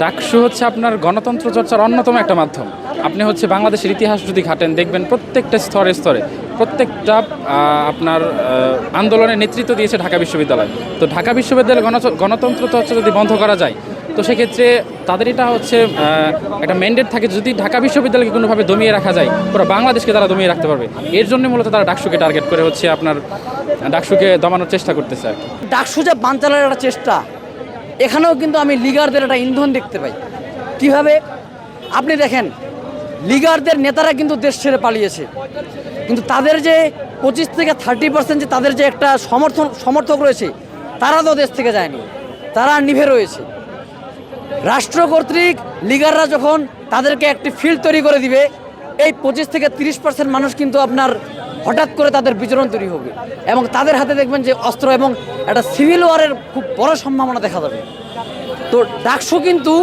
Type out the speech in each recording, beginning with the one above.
ডাকসু হচ্ছে আপনার গণতন্ত্র চর্চার অন্যতম একটা মাধ্যম। আপনি হচ্ছে বাংলাদেশের ইতিহাস যদি ঘাটেন, দেখবেন প্রত্যেকটা স্তরে স্তরে, প্রত্যেকটা আপনার আন্দোলনের নেতৃত্ব দিয়েছে ঢাকা বিশ্ববিদ্যালয়। তো ঢাকা বিশ্ববিদ্যালয় গণত- গণতন্ত্র চর্চা যদি বন্ধ করা যায়, তো সেক্ষেত্রে তাদের এটা হচ্ছে একটা ম্যান্ডেট থাকে যদি ঢাকা বিশ্ববিদ্যালয়কে কোনোভাবে দমিয়ে রাখা যায়, পুরো বাংলাদেশকে তারা দমিয়ে রাখতে পারবে। এর জন্য মূলত তারা ডাকসুকে টার্গেট করে হচ্ছে আপনার, ডাকসুকে দমানোর চেষ্টা করতেছে ডাকসু যে বানচালের একটা চেষ্টা এখানেও কিন্তু আমি লিগারদের একটা ইন্ধন দেখতে পাই। কীভাবে? আপনি দেখেন, লিগারদের নেতারা কিন্তু দেশ ছেড়ে পালিয়েছে। কিন্তু তাদের যে পঁচিশ থেকে থার্টি পার্সেন্ট যে তাদের যে একটা সমর্থন, সমর্থক রয়েছে, তারা তো দেশ থেকে যায়নি। তারা নিভে রয়েছে। রাষ্ট্র কর্তৃক লিগাররা যখন তাদেরকে একটি ফিল্ড তৈরি করে দিবে, এই পঁচিশ থেকে তিরিশ পার্সেন্ট মানুষ কিন্তু আপনার হঠাৎ করে তাদের বিচরণ তৈরি হবে এবং তাদের হাতে দেখবেন যে অস্ত্র এবং একটা সিভিল ওয়ারের খুব বড় সম্ভাবনা দেখা যাবে। তো ডাকসু কিন্তু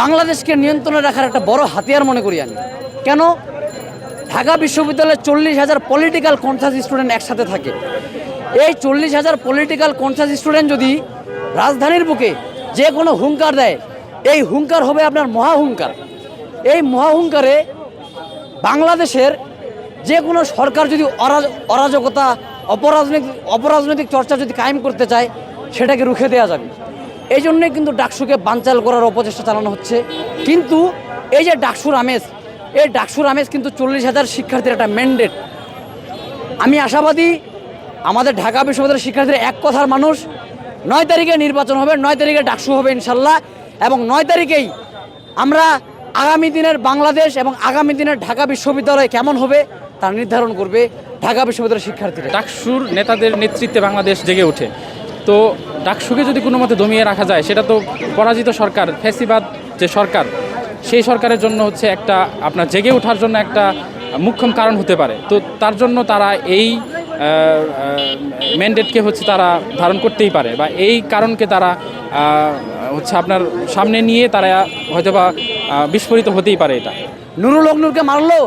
বাংলাদেশকে নিয়ন্ত্রণে রাখার একটা বড় হাতিয়ার মনে করি আমি। কেন? ঢাকা বিশ্ববিদ্যালয়ে চল্লিশ হাজার পলিটিক্যাল কনসাস স্টুডেন্ট একসাথে থাকে। এই চল্লিশ হাজার পলিটিক্যাল কনসাস স্টুডেন্ট যদি রাজধানীর বুকে যে কোনো হুঙ্কার দেয়, এই হুঙ্কার হবে আপনার মহাহুঙ্কার এই মহা মহাহুঙ্কারে বাংলাদেশের যে কোনো সরকার যদি অরাজ- অরাজকতা অপরাজনৈতিক অপরাজনৈতিক চর্চা যদি কায়েম করতে চায়, সেটাকে রুখে দেওয়া যাবে। এই জন্যই কিন্তু ডাকসুকে বানচাল করার অপচেষ্টা চালানো হচ্ছে। কিন্তু এই যে ডাকসুর আমেজ এই ডাকসুর আমেজ কিন্তু চল্লিশ হাজার শিক্ষার্থীর একটা ম্যান্ডেট আমি আশাবাদী আমাদের ঢাকা বিশ্ববিদ্যালয়ের শিক্ষার্থীরা এক কথার মানুষ। নয় তারিখে নির্বাচন হবে, নয় তারিখে ডাকসু হবে ইনশাল্লাহ। এবং নয় তারিখেই আমরা আগামী দিনের বাংলাদেশ এবং আগামী দিনের ঢাকা বিশ্ববিদ্যালয় কেমন হবে তা নির্ধারণ করবে ঢাকা বিশ্ববিদ্যালয়ের শিক্ষার্থীরা। ডাকসুর নেতাদের নেতৃত্বে বাংলাদেশ জেগে ওঠে। তো ডাকসুকে যদি কোনো মতে দমিয়ে রাখা যায় সেটা তো পরাজিত সরকার ফ্যাসিবাদ যে সরকার সেই সরকারের জন্য হচ্ছে একটা আপনার জেগে ওঠার জন্য একটা মুখ্যম কারণ হতে পারে। তো তার জন্য তারা এই ম্যান্ডেটকে হচ্ছে তারা ধারণ করতেই পারে বা এই কারণকে তারা হচ্ছে আপনার সামনে নিয়ে তারা হয়তো বা বিস্ফোরিত হতেই পারে এটা। নুরুল অগ্নুরকে মারলো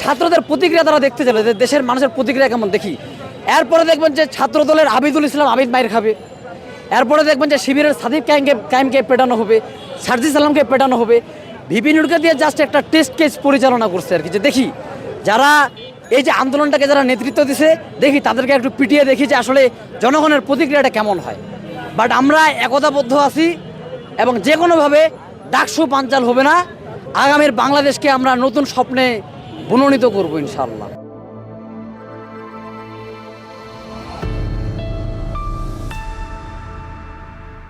ছাত্রদের প্রতিক্রিয়া তারা দেখতে যে দেশের মানুষের প্রতিক্রিয়া কেমন, দেখি। এরপরে দেখবেন যে ছাত্র দলের আবিদুল ইসলাম আবিদ মায়ের খাবে। এরপরে দেখবেন যে শিবিরের সাদিক কাইমকে কাইমকে পেটানো হবে, সারজি সালামকে পেটানো হবে। ভিপি নুরকে দিয়ে জাস্ট একটা টেস্ট কেস পরিচালনা করছে আর কি। যে দেখি, যারা এই যে আন্দোলনটাকে যারা নেতৃত্ব দিছে, দেখি তাদেরকে একটু পিটিয়ে দেখি যে আসলে জনগণের প্রতিক্রিয়াটা কেমন হয়। বাট আমরা একতাবদ্ধ আছি এবং যে কোনোভাবে ডাকসু পাঞ্চাল হবে না। আগামীর বাংলাদেশকে আমরা নতুন স্বপ্নে বুননিত করব ইনশাল্লাহ